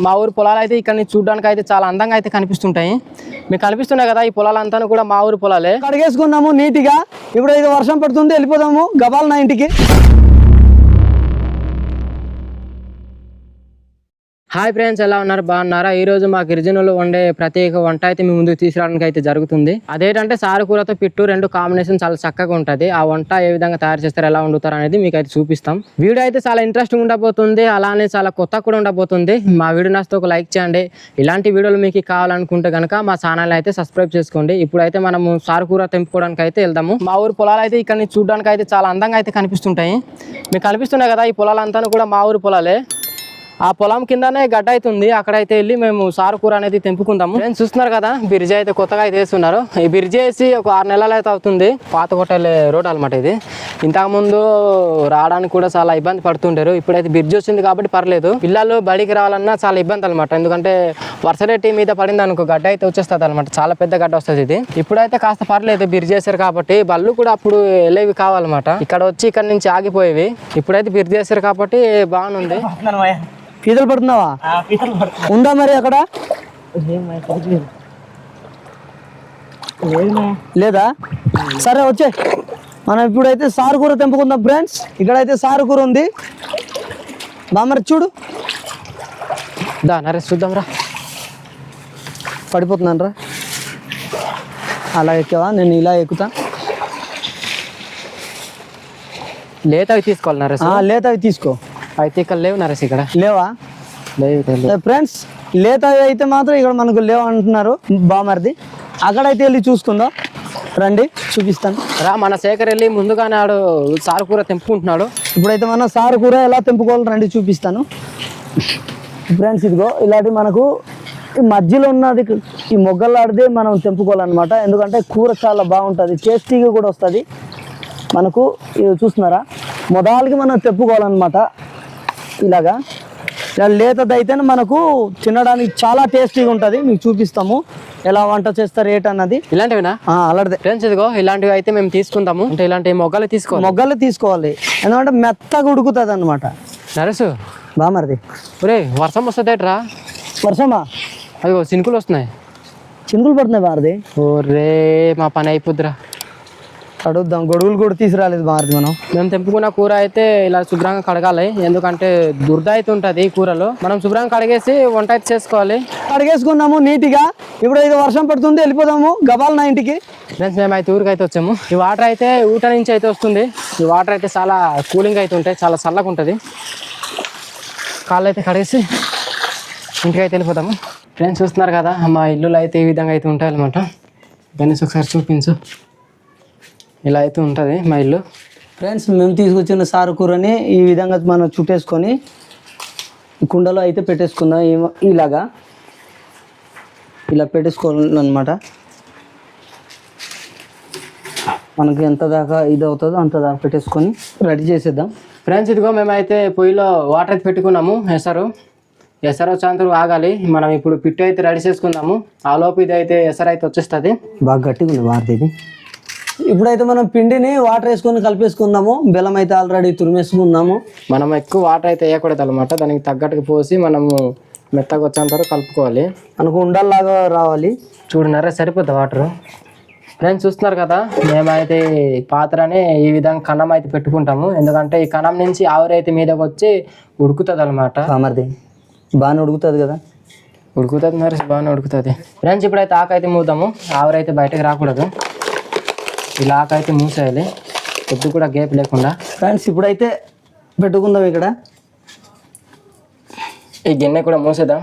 మా ఊరు పొలాలు అయితే ఇక్కడ నుంచి చూడడానికి అయితే చాలా అందంగా అయితే కనిపిస్తుంటాయి. మీకు కనిపిస్తున్నాయి కదా ఈ పొలాలంతా కూడా మా ఊరు పొలాలే. కడిగేసుకున్నాము నీట్గా. ఇప్పుడు ఇది వర్షం పడుతుంది వెళ్ళిపోదాము. గబాల్ నా ఇంటికి. హాయ్ ఫ్రెండ్స్ ఎలా ఉన్నారు? బాగున్నారా? ఈ రోజు మా గిరిజనులు వండే ప్రత్యేక వంట అయితే మీ ముందుకు తీసుకురావడానికి అయితే జరుగుతుంది. అదేంటంటే సారకూరతో పిట్టు రెండు కాంబినేషన్ చాలా చక్కగా ఉంటుంది. ఆ వంట ఏ విధంగా తయారు చేస్తారు ఎలా వండుతారు అనేది మీకు అయితే చూపిస్తాం. వీడియో అయితే చాలా ఇంట్రెస్టింగ్ ఉండబోతుంది. అలానే చాలా కొత్త కూడా ఉండబోతుంది. మా వీడియో నచ్చితే ఒక లైక్ చేయండి. ఇలాంటి వీడియోలు మీకు కావాలనుకుంటే కనుక మా ఛానల్ అయితే సబ్స్క్రైబ్ చేసుకోండి. ఇప్పుడైతే మనము సారకూర తెంపుకోవడానికి అయితే వెళ్దాము. మా ఊరు పొలాలు అయితే ఇక్కడ నుంచి చూడడానికి అయితే చాలా అందంగా అయితే కనిపిస్తుంటాయి. మీకు కనిపిస్తున్నాయి కదా ఈ పొలాలంతా కూడా మా ఊరు పొలాలే. ఆ పొలం కిందనే గడ్డ అయితే ఉంది. అక్కడైతే వెళ్ళి మేము సారు కూర అనేది తెంపుకుందాము. నేను చూస్తున్నారు కదా బ్రిడ్జ్ అయితే కొత్తగా అయితే వేస్తున్నారు. ఈ బ్రిడ్జ్ వేసి ఒక ఆరు నెలలు అయితే అవుతుంది. పాత కొట్టలే రోడ్ అనమాట ఇది. ఇంతకుముందు రావడానికి కూడా చాలా ఇబ్బంది పడుతుంటారు. ఇప్పుడైతే బ్రిడ్జ్ వచ్చింది కాబట్టి పర్లేదు. పిల్లలు బడికి రావాలన్నా చాలా ఇబ్బంది అనమాట ఎందుకంటే వర్షరేటి మీద పడింది అనుకో గడ్డ అయితే వచ్చేస్తుంది అనమాట చాలా పెద్ద గడ్డ వస్తుంది ఇది. ఇప్పుడైతే కాస్త పర్లేదు బ్రిడ్జ్ చేశారు కాబట్టి బళ్ళు కూడా అప్పుడు వెళ్ళేవి కావాలన్నమాట. ఇక్కడ వచ్చి ఇక్కడ నుంచి ఆగిపోయేవి. ఇప్పుడైతే బ్రిడ్జ్ చేశారు కాబట్టి బాగుంది పీతలు పడుతున్నావా? ఉందా మరి అక్కడ? లేదా సరే వచ్చే. మనం ఇప్పుడైతే సారు కూర తెంపుకుందాం ఫ్రెండ్స్. ఇక్కడైతే సారు కూర ఉంది. బా మరి చూడు. దా నరేష్ చూద్దాం రా. పడిపోతున్నాను రా. అలా ఎక్కావా? నేను ఇలా ఎక్కుతా. లేత అవి తీసుకోవాలి నరేష్. ఆ, లేత అవి తీసుకో. అయితే ఇక్కడ లేవు నరేష్ ఇక్కడ. లేవా. ఫ్రెండ్స్ లేత అయితే మాత్రం ఇక్కడ మనకు లేవు అంటున్నారు బామర్ది. అక్కడైతే వెళ్ళి చూసుకుందాం. రండి చూపిస్తాను. రా మన శేఖర్ వెళ్ళి ముందుగానే ఆడు సారు కూర తెంపుకుంటున్నాడు. ఇప్పుడైతే మనం సారు కూర ఎలా తెంపుకోవాలి రండి చూపిస్తాను. ఫ్రెండ్స్ ఇదిగో ఇలాంటి మనకు ఈ మధ్యలో ఉన్నది ఈ మొగ్గలాడితే మనం తెంపుకోవాలన్నమాట. ఎందుకంటే కూర చాలా బాగుంటుంది టేస్టీగా కూడా వస్తుంది. మనకు ఇది చూస్తున్నారా? మొదలకి మనం తెంపుకోవాలన్నమాట. ఇలాగా. ఇలా లేతది అయితేనే మనకు తినడానికి చాలా టేస్టీగా ఉంటుంది. మీకు చూపిస్తాము. ఎలా వంట చేస్తారు ఏటన్నది ఇలాంటివినా? ఆ, అలాంటిదే ఫ్రెండ్స్ ఇదిగో ఇలాంటివి అయితే మేము తీసుకుందాము అంటే ఇలాంటి మొగ్గలు తీసుకోవాలి. మొగ్గలు తీసుకోవాలి. ఎందుకంటే మెత్తగా ఉడుకుతుంది అనమాట నరేష్ బామర్ది ఒరే వర్షం వస్తుందేట్రా? వర్షమా? అదిగో చినుకులు వస్తున్నాయి. చిందులు పడుతున్నాయి బారది ఓరే మా పని అయిపోద్దిరా. అడుగుదాం గొడుగులు కూడా తీసుకురాలేదు బారది మనం. మేము తెంపుకున్న కూర అయితే ఇలా శుభ్రంగా కడగాలి. ఎందుకంటే దురద అయితే ఉంటుంది కూరలో. మనం శుభ్రంగా కడిగేసి వంట అయితే చేసుకోవాలి. అడిగేసుకున్నాము నీట్గా. ఇప్పుడు ఇది వర్షం పడుతుంది వెళ్ళిపోదాము గబాల్ నా ఇంటికి. ఫ్రెండ్స్ మేము అయితే ఊరికి అయితే వచ్చాము. ఈ వాటర్ అయితే ఊట నుంచి అయితే వస్తుంది. ఈ వాటర్ అయితే చాలా కూలింగ్ అయితే ఉంటాయి చాలా చల్లగా ఉంటుంది. కాళ్ళు అయితే కడిగేసి ఇంటికి అయితే వెళ్ళిపోతాము ఫ్రెండ్స్ చూస్తున్నారు కదా మా ఇల్లులు అయితే ఈ విధంగా అయితే ఉంటాయి అనమాట గణేష్ ఒకసారి చూపించు. ఇలా అయితే ఉంటుంది మా ఇల్లు. ఫ్రెండ్స్ మేము తీసుకొచ్చిన సారు కూరని ఈ విధంగా మనం చుట్టేసుకొని కుండలో అయితే పెట్టేసుకుందాం. ఏమ- ఇలాగా. ఇలా పెట్టేసుకోవాలన్నమాట. మనకి ఎంత దాకా ఇది అవుతుందో అంత దాకా పెట్టేసుకొని రెడీ చేసేద్దాం. ఫ్రెండ్స్ ఇదిగో మేమైతే పొయ్యిలో వాటర్ అయితే పెట్టుకున్నాము ఎసరు ఎసరు వచ్చేంత ఆగాలి. మనం ఇప్పుడు పిట్టు అయితే రెడీ చేసుకుందాము. ఆ లోపు ఇది అయితే ఎసరు అయితే వచ్చేస్తుంది. బాగా గట్టిగా ఉంది వారది ఇప్పుడైతే మనం పిండిని వాటర్ వేసుకొని కలిపేసుకుందాము. బెల్లం అయితే ఆల్రెడీ తురిమేసుకున్నాము. మనం ఎక్కువ వాటర్ అయితే వేయకూడదు అనమాట దానికి తగ్గట్టుగా పోసి మనము మెత్తగా వచ్చేంత వరకు కలుపుకోవాలి. మనకు ఉండల్లాగా రావాలి. చూడన్నారా? సరిపోద్ది వాటర్ ఫ్రెండ్స్ చూస్తున్నారు కదా? మేమైతే పాత్రని ఈ విధంగా కన్నం అయితే పెట్టుకుంటాము. ఎందుకంటే ఈ కన్నం నుంచి ఆవిరైతే మీదకి వచ్చి ఉడుకుతుంది అనమాట సామర్థ్యం బాగానే ఉడుకుతుంది కదా? ఉడుకుతుంది మరి బాగానే ఉడుకుతుంది. ఫ్రెండ్స్ ఇప్పుడైతే ఆకు అయితే మూద్దాము. ఆవిరైతే బయటకు రాకూడదు. ఆకు అయితే మూసేయాలి. కొద్ది కూడా గేప్ లేకుండా. ఫ్రెండ్స్ ఇప్పుడైతే పెట్టుకుందాం ఇక్కడ. ఈ గిన్నె కూడా మూసేద్దాం.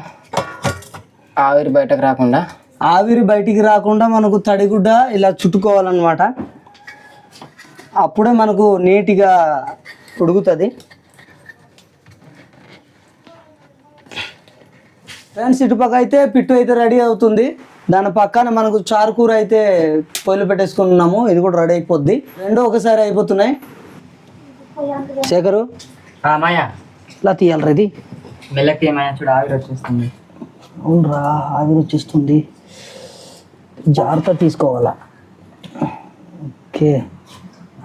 ఆవిరి బయటకు రాకుండా. ఆవిరి బయటికి రాకుండా మనకు తడిగుడ్డ ఇలా చుట్టుకోవాలన్నమాట. అప్పుడే మనకు నీట్గా ఉడుకుతుంది. ఫ్రెండ్స్ ఇటుపక్క అయితే పిట్టు అయితే రెడీ అవుతుంది. దాని పక్కన మనకు చారు కూర అయితే పొయ్యిలు పెట్టేసుకున్నాము. ఇది కూడా రెడీ అయిపోద్ది. రెండు ఒకసారి అయిపోతున్నాయి. శేఖరు? ఇలా తీయాలి ఇది. మెల్లకి మాయా చూడ ఆవిరి వచ్చేస్తుంది. అవునరా ఆవిరి వచ్చేస్తుంది. జాగ్రత్త తీసుకోవాలా? ఓకే.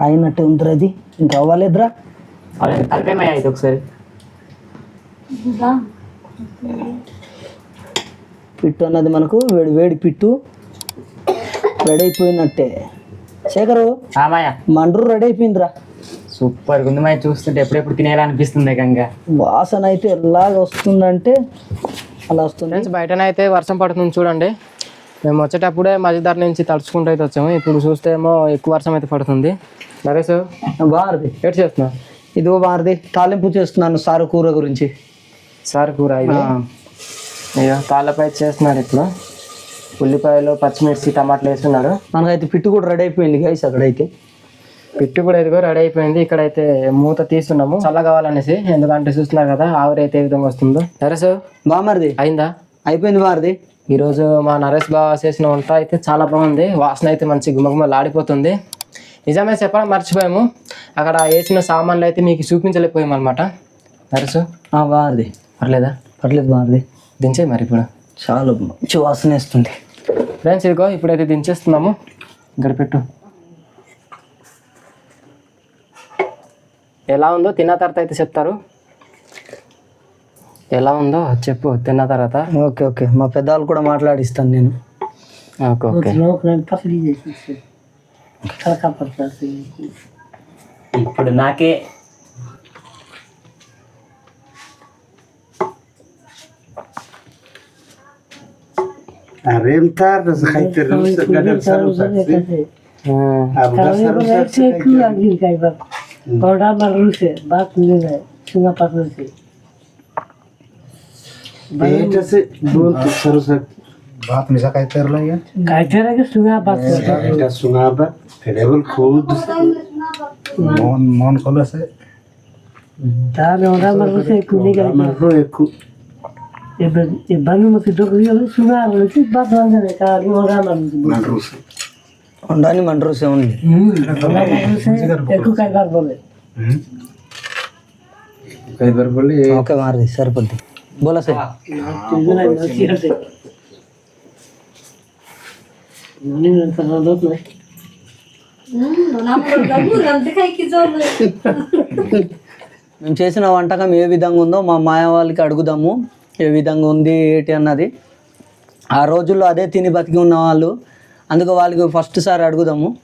అయినట్టే ఉందిరా ఇది. ఇంకా అవ్వలేదురా? కలిపేమయ్యా ఇది ఒకసారి. పిట్టు అన్నది మనకు వేడి వేడి పిట్టు. రెడీ అయిపోయినట్టే శేఖరు మాయ. మండ్రు రెడీ అయిపోయిందిరా సూపర్ ఉంది మాయ చూస్తుంటే ఎప్పుడెప్పుడు తినేయాలనిపిస్తుంది గంగా. వాసన అయితే ఎలాగ వస్తుందంటే అలా వస్తుంది. బయటనైతే వర్షం పడుతుంది చూడండి. మేము వచ్చేటప్పుడే మధ్యదారి నుంచి తడుచుకుంటూ అయితే వచ్చాము. ఇప్పుడు చూస్తే ఏమో ఎక్కువ వర్షం అయితే పడుతుంది. నరేష్ బారది. ఏడు చేస్తున్నా? ఇదిగో బారది తాలింపు చేస్తున్నాను సారు కూర గురించి. సార్ కూర అయ్యో తాళ్ళపై చేస్తున్నాడు ఇప్పుడు. ఉల్లిపాయలు పచ్చిమిర్చి టమాటాలు వేస్తున్నాడు మనకైతే పిట్టు కూడా రెడీ అయిపోయింది గైస్ అక్కడైతే. పిట్టు కూడా ఇదిగో రెడీ అయిపోయింది. ఇక్కడైతే మూత తీస్తున్నాము. చల్ల కావాలనేసి ఎందుకంటే చూస్తున్నారు కదా ఆవిరి అయితే ఏ విధంగా వస్తుందో. నరేష్ బామర్ది అయిందా? అయిపోయింది బారది ఈరోజు మా నరేష్ బావ చేసిన వంట అయితే చాలా బాగుంది. వాసన అయితే మంచి గుమగుమలు ఆడిపోతుంది. నిజమే చెప్పడం మర్చిపోయాము. అక్కడ వేసిన సామాన్లు అయితే మీకు చూపించలేకపోయాము అనమాట నరేష్ బారది పర్లేదా? పర్లేదు బారది దించే మరి ఇప్పుడు. చాలా మంచి వాసన వేస్తుంది ఫ్రెండ్స్ ఇదిగో ఇప్పుడైతే దించేస్తున్నాము. ఇక్కడ పెట్టు. ఎలా ఉందో తిన్న తర్వాత అయితే చెప్తారు. ఎలా ఉందో చెప్పు తిన్న తర్వాత. Okay okay. మా పెద్దవాళ్ళు కూడా మాట్లాడిస్తాను నేను. Okay okay. ఇప్పుడు నాకే ремтар захайтер русар гадам сарусакси абга сарусакси кулагил гайбак горда марусе бак ниле сунга пакуси এটা সে বলতো সরসক बात मिसा कहते रह लगे कहते रह के सुना बात এটা सुना बात ফেডেবল খুদ মন মন কলসে তাহলে ওরা মারুসে কুনি গাই মারুসে ఉండాలి మన రోజు ఓకే మారది సరిపోద్ది. బోలా సార్ మేము చేసిన వంటకం ఏ విధంగా ఉందో మా మాయ వాళ్ళకి అడుగుదాము. ఏ విధంగా ఉంది ఏంటి అన్నది. ఆ రోజుల్లో అదే తిని బతికి ఉన్న వాళ్ళు అందుకు వాళ్ళకి ఫస్ట్ సారి అడుగుదాము.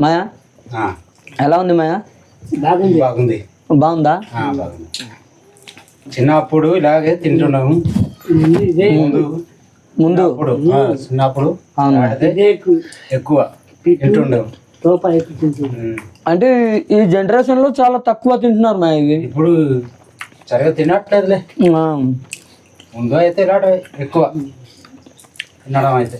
మాయా? ఎలా ఉంది మాయా? బాగుంది. బాగుందా. ఆ, బాగుంది. చిన్నప్పుడు ఇలాగే తింటున్నాము. ముందు ముందు? చిన్నప్పుడు ఎక్కువ. తింటుండవు ఉమ్. అంటే ఈ జనరేషన్లో చాలా తక్కువ తింటున్నారు మా ఇవి. ఇప్పుడు సరిగా తినట్లేదులే. ముందు అయితే ఇలాంటి ఎక్కువ. తినడం అయితే.